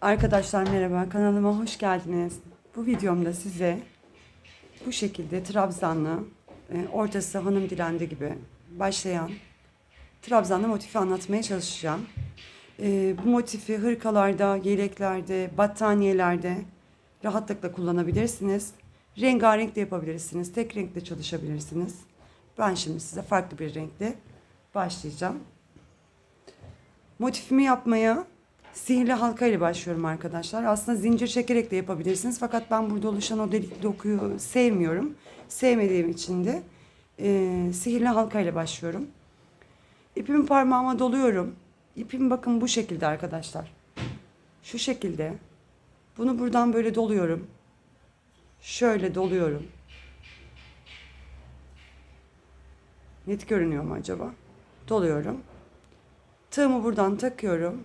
Arkadaşlar merhaba kanalıma hoş geldiniz. Bu videomda size bu şekilde trabzanlı e, ortası hanım dilendi gibi başlayan trabzanlı motifi anlatmaya çalışacağım. E, bu motifi hırkalarda, yeleklerde, battaniyelerde rahatlıkla kullanabilirsiniz. Rengarenk de yapabilirsiniz. Tek renkte çalışabilirsiniz. Ben şimdi size farklı bir renkle başlayacağım. Motifimi yapmaya sihirli halka ile başlıyorum arkadaşlar. Aslında zincir çekerek de yapabilirsiniz. Fakat ben burada oluşan o delik dokuyu sevmiyorum. Sevmediğim için de e, sihirli halka ile başlıyorum. İpimi parmağıma doluyorum. İpim bakın bu şekilde arkadaşlar. Şu şekilde. Bunu buradan böyle doluyorum. Şöyle doluyorum. Net görünüyor mu acaba? Doluyorum. Tığımı buradan takıyorum.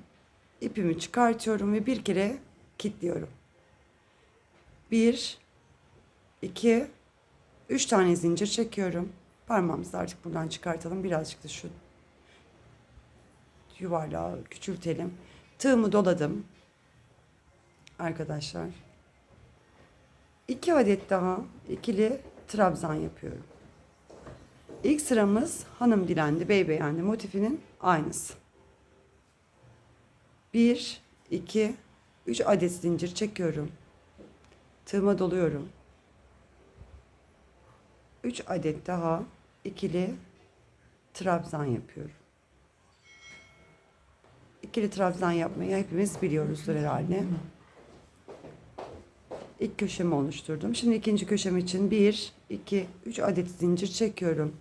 İpimi çıkartıyorum ve bir kere kilitliyorum. Bir, iki, üç tane zincir çekiyorum. Parmağımızı artık buradan çıkartalım. Birazcık da şu yuvarlağı küçültelim. Tığımı doladım. Arkadaşlar. İki adet daha ikili trabzan yapıyorum. İlk sıramız hanım dilendi, bey beğendi motifinin aynısı. 1, 2, 3 adet zincir çekiyorum. Tığıma doluyorum. 3 adet daha ikili trabzan yapıyorum. İkili trabzan yapmayı hepimiz biliyoruzdur herhalde. İlk köşemi oluşturdum. Şimdi ikinci köşem için 1, 2, 3 adet zincir çekiyorum.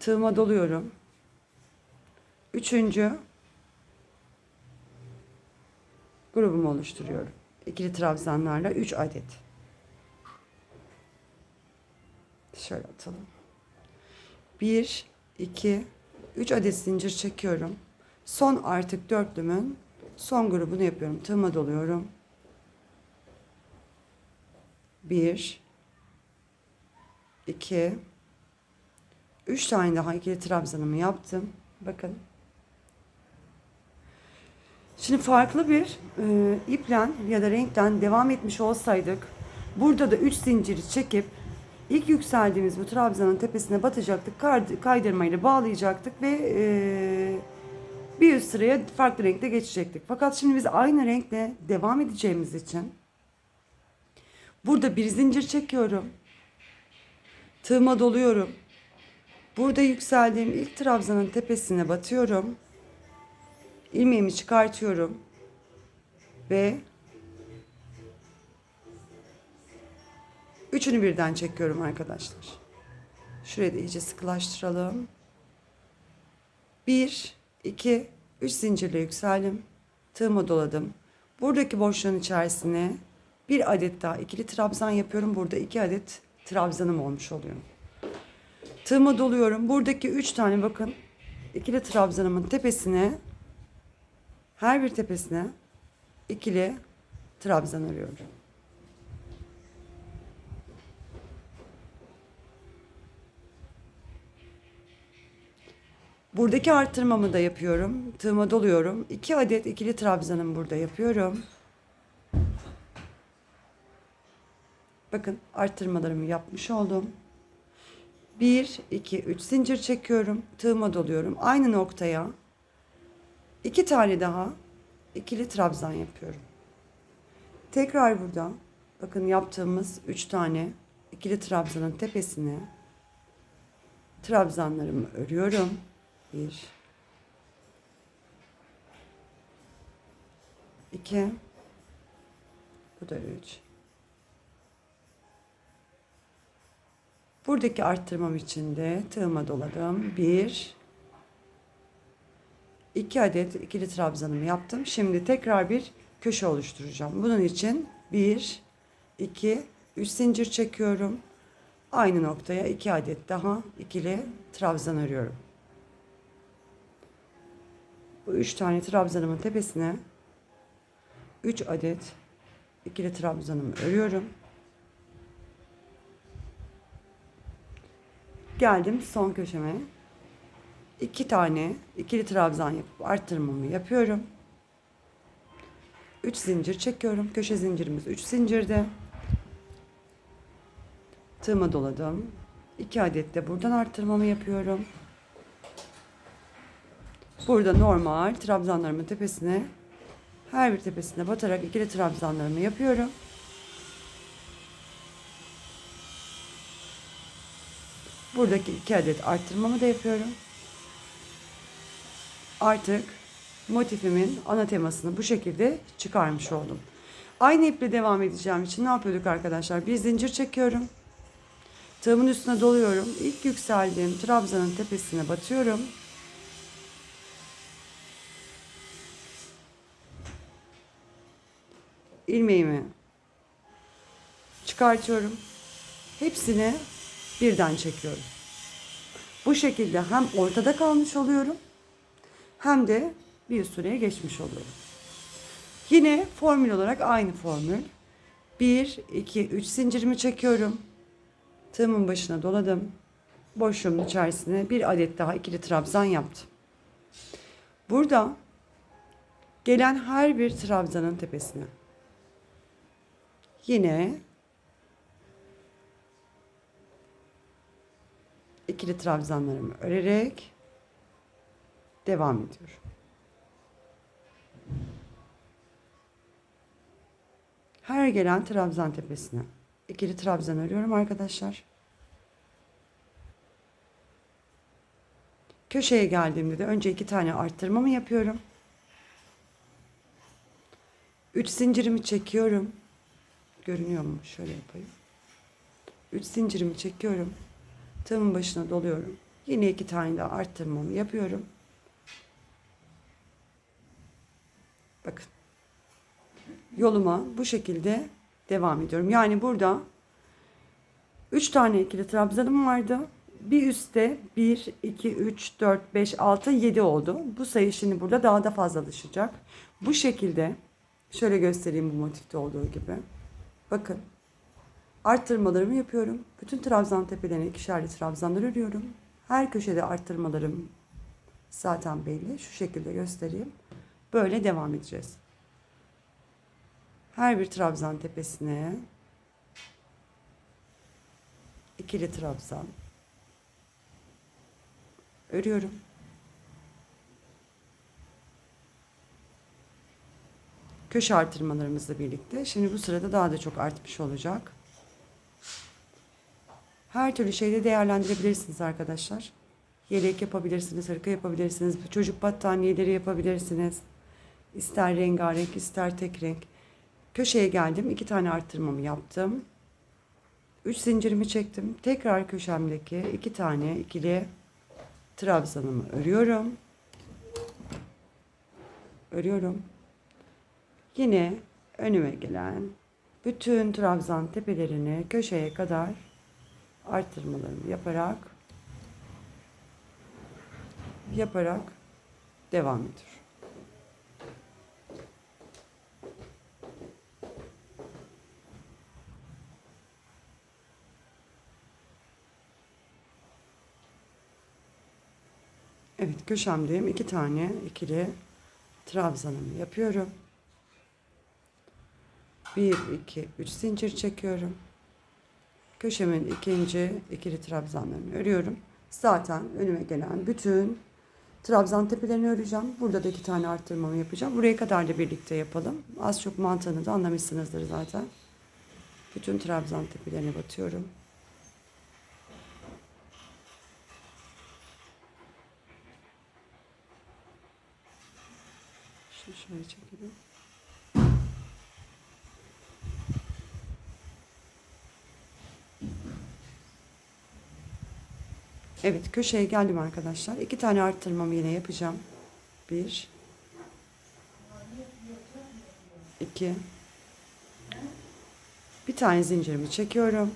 Tığıma doluyorum. Üçüncü grubumu oluşturuyorum. İkili trabzanlarla 3 adet. Şöyle atalım. 1, 2, 3 adet zincir çekiyorum. Son artık dörtlümün son grubunu yapıyorum. Tığıma doluyorum. 1, 2, 3 tane daha ikili trabzanımı yaptım. Bakın Şimdi farklı bir e, iplen ya da renkten devam etmiş olsaydık burada da 3 zinciri çekip ilk yükseldiğimiz bu trabzanın tepesine batacaktık. Kaydırmayla bağlayacaktık ve e, bir üst sıraya farklı renkte geçecektik. Fakat şimdi biz aynı renkle devam edeceğimiz için burada bir zincir çekiyorum. Tığıma doluyorum. Burada yükseldiğim ilk trabzanın tepesine batıyorum ilmeğimi çıkartıyorum ve üçünü birden çekiyorum arkadaşlar. Şurayı da iyice sıkılaştıralım. Bir, iki, üç zincirle yükseldim. Tığımı doladım. Buradaki boşluğun içerisine bir adet daha ikili trabzan yapıyorum. Burada iki adet trabzanım olmuş oluyor. Tığımı doluyorum. Buradaki üç tane bakın ikili trabzanımın tepesine her bir tepesine ikili trabzan örüyorum. Buradaki arttırmamı da yapıyorum. Tığıma doluyorum. 2 adet ikili trabzanım burada yapıyorum. Bakın arttırmalarımı yapmış oldum. 1, 2, 3 zincir çekiyorum. Tığıma doluyorum. Aynı noktaya İki tane daha ikili trabzan yapıyorum. Tekrar burada bakın yaptığımız üç tane ikili trabzanın tepesine trabzanlarımı örüyorum. Bir, iki, bu da üç. Buradaki arttırmam için de tığıma doladım. Bir, 2 adet ikili trabzanımı yaptım. Şimdi tekrar bir köşe oluşturacağım. Bunun için 1, 2, 3 zincir çekiyorum. Aynı noktaya 2 adet daha ikili trabzan örüyorum. Bu 3 tane trabzanımın tepesine 3 adet ikili trabzanımı örüyorum. Geldim son köşeme iki tane ikili trabzan yapıp arttırmamı yapıyorum. 3 zincir çekiyorum. Köşe zincirimiz 3 zincirde. Tığıma doladım. 2 adet de buradan arttırmamı yapıyorum. Burada normal trabzanlarımın tepesine her bir tepesine batarak ikili trabzanlarımı yapıyorum. Buradaki iki adet arttırmamı da yapıyorum. Artık motifimin ana temasını bu şekilde çıkarmış oldum. Aynı iple devam edeceğim için ne yapıyorduk arkadaşlar? Bir zincir çekiyorum. Tığımın üstüne doluyorum. İlk yükseldiğim trabzanın tepesine batıyorum. ilmeğimi çıkartıyorum. Hepsini birden çekiyorum. Bu şekilde hem ortada kalmış oluyorum hem de bir süreye geçmiş oluyorum. Yine formül olarak aynı formül. 1, 2, 3 zincirimi çekiyorum. Tığımın başına doladım. Boşluğumun içerisine bir adet daha ikili trabzan yaptım. Burada gelen her bir trabzanın tepesine yine ikili trabzanlarımı örerek devam ediyorum. Her gelen trabzan tepesine ikili trabzan örüyorum arkadaşlar. Köşeye geldiğimde de önce iki tane arttırmamı yapıyorum. Üç zincirimi çekiyorum. Görünüyor mu? Şöyle yapayım. Üç zincirimi çekiyorum. Tığımın başına doluyorum. Yine iki tane daha arttırmamı yapıyorum. Bakın. Yoluma bu şekilde devam ediyorum. Yani burada üç tane ikili trabzanım vardı. Bir üstte 1, 2, 3, 4, 5, 6, 7 oldu. Bu sayı şimdi burada daha da fazlalaşacak. Bu şekilde şöyle göstereyim bu motifte olduğu gibi. Bakın. Arttırmalarımı yapıyorum. Bütün trabzan tepelerine ikişerli trabzanlar örüyorum. Her köşede arttırmalarım zaten belli. Şu şekilde göstereyim. Böyle devam edeceğiz. Her bir trabzan tepesine ikili trabzan örüyorum. köşe artırmalarımızla birlikte. Şimdi bu sırada daha da çok artmış olacak. Her türlü şeyde değerlendirebilirsiniz arkadaşlar. Yelek yapabilirsiniz, hırka yapabilirsiniz, çocuk battaniyeleri yapabilirsiniz. İster rengarenk, ister tek renk. Köşeye geldim, iki tane arttırmamı yaptım. Üç zincirimi çektim. Tekrar köşemdeki iki tane ikili trabzanımı örüyorum. Örüyorum. Yine önüme gelen bütün trabzan tepelerini köşeye kadar arttırmalarımı yaparak yaparak devam ediyorum. Evet köşemdeyim. iki tane ikili trabzanımı yapıyorum. 1, 2, 3 zincir çekiyorum. Köşemin ikinci ikili trabzanlarını örüyorum. Zaten önüme gelen bütün trabzan tepelerini öreceğim. Burada da iki tane arttırmamı yapacağım. Buraya kadar da birlikte yapalım. Az çok mantığını da anlamışsınızdır zaten. Bütün trabzan tepelerine batıyorum. Şöyle çekelim. Evet köşeye geldim arkadaşlar. İki tane arttırmamı yine yapacağım. Bir. iki, Bir tane zincirimi çekiyorum.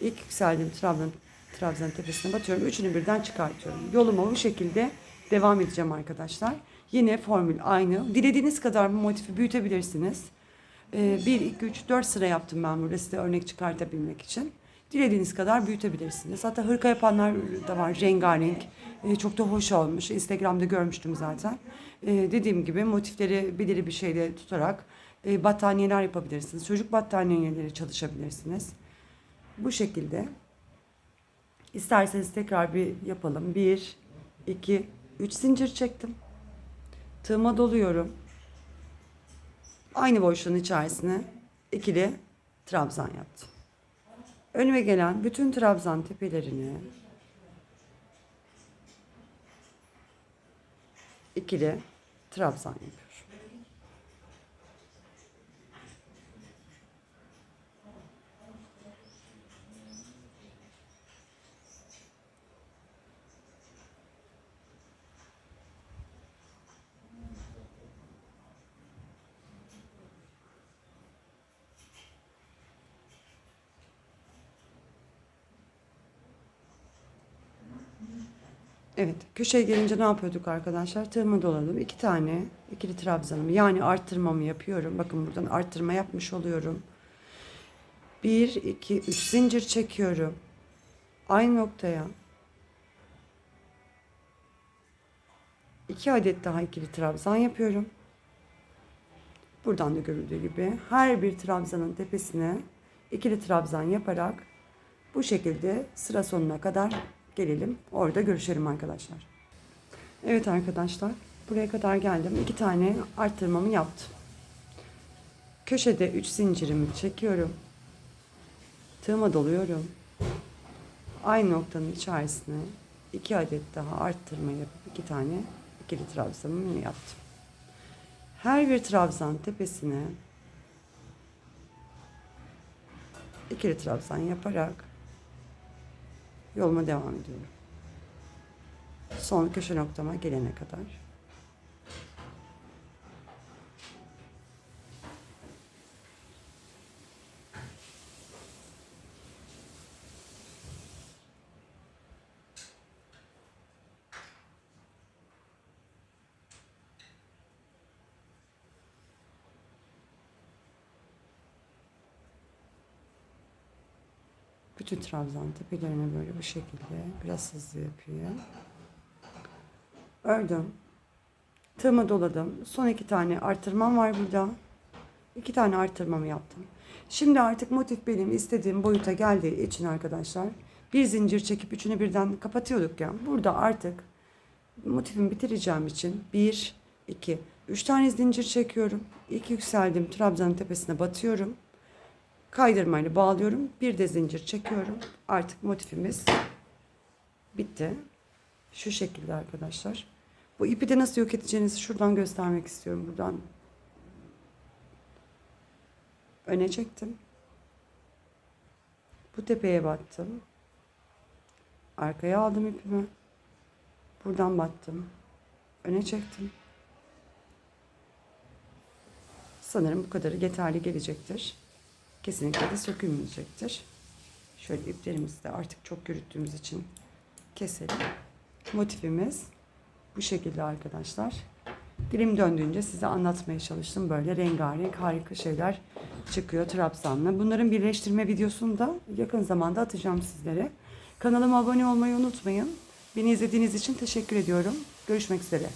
İlk yükseldiğim trabzan, trabzan tepesine batıyorum. Üçünü birden çıkartıyorum. Yoluma bu şekilde devam edeceğim arkadaşlar. Yine formül aynı. Dilediğiniz kadar bu motifi büyütebilirsiniz. 1, 2, 3, 4 sıra yaptım ben burada size örnek çıkartabilmek için. Dilediğiniz kadar büyütebilirsiniz. Hatta hırka yapanlar da var rengarenk. E, çok da hoş olmuş. Instagram'da görmüştüm zaten. E, dediğim gibi motifleri belirli bir şeyle tutarak e, battaniyeler yapabilirsiniz. Çocuk battaniyeleri çalışabilirsiniz. Bu şekilde. İsterseniz tekrar bir yapalım. Bir, iki, üç zincir çektim. Tığıma doluyorum. Aynı boşluğun içerisine ikili trabzan yaptım. Önüme gelen bütün trabzan tepelerini ikili trabzan yapıyorum. Evet, köşeye gelince ne yapıyorduk arkadaşlar? Tığımı doladım. iki tane ikili trabzanımı yani arttırmamı yapıyorum. Bakın buradan arttırma yapmış oluyorum. Bir, iki, üç zincir çekiyorum. Aynı noktaya iki adet daha ikili trabzan yapıyorum. Buradan da görüldüğü gibi her bir trabzanın tepesine ikili trabzan yaparak bu şekilde sıra sonuna kadar gelelim. Orada görüşelim arkadaşlar. Evet arkadaşlar. Buraya kadar geldim. İki tane arttırmamı yaptım. Köşede üç zincirimi çekiyorum. Tığıma doluyorum. Aynı noktanın içerisine iki adet daha arttırma yapıp iki tane ikili trabzanımı yaptım. Her bir trabzan tepesine ikili trabzan yaparak yoluma devam ediyorum. Son köşe noktama gelene kadar. Bütün trabzan tepelerine böyle bu şekilde biraz hızlı yapıyor. Ördüm. Tığımı doladım. Son iki tane artırmam var burada. İki tane artırmamı yaptım. Şimdi artık motif benim istediğim boyuta geldiği için arkadaşlar bir zincir çekip üçünü birden kapatıyorduk ya. Burada artık motifimi bitireceğim için bir, iki, üç tane zincir çekiyorum. İlk yükseldiğim trabzanın tepesine batıyorum kaydırmayla bağlıyorum. Bir de zincir çekiyorum. Artık motifimiz bitti. Şu şekilde arkadaşlar. Bu ipi de nasıl yok edeceğinizi şuradan göstermek istiyorum. Buradan öne çektim. Bu tepeye battım. Arkaya aldım ipimi. Buradan battım. Öne çektim. Sanırım bu kadarı yeterli gelecektir kesinlikle de sökülmeyecektir. Şöyle iplerimizi de artık çok yürüttüğümüz için keselim. Motifimiz bu şekilde arkadaşlar. Dilim döndüğünce size anlatmaya çalıştım. Böyle rengarenk harika şeyler çıkıyor trabzanla. Bunların birleştirme videosunu da yakın zamanda atacağım sizlere. Kanalıma abone olmayı unutmayın. Beni izlediğiniz için teşekkür ediyorum. Görüşmek üzere.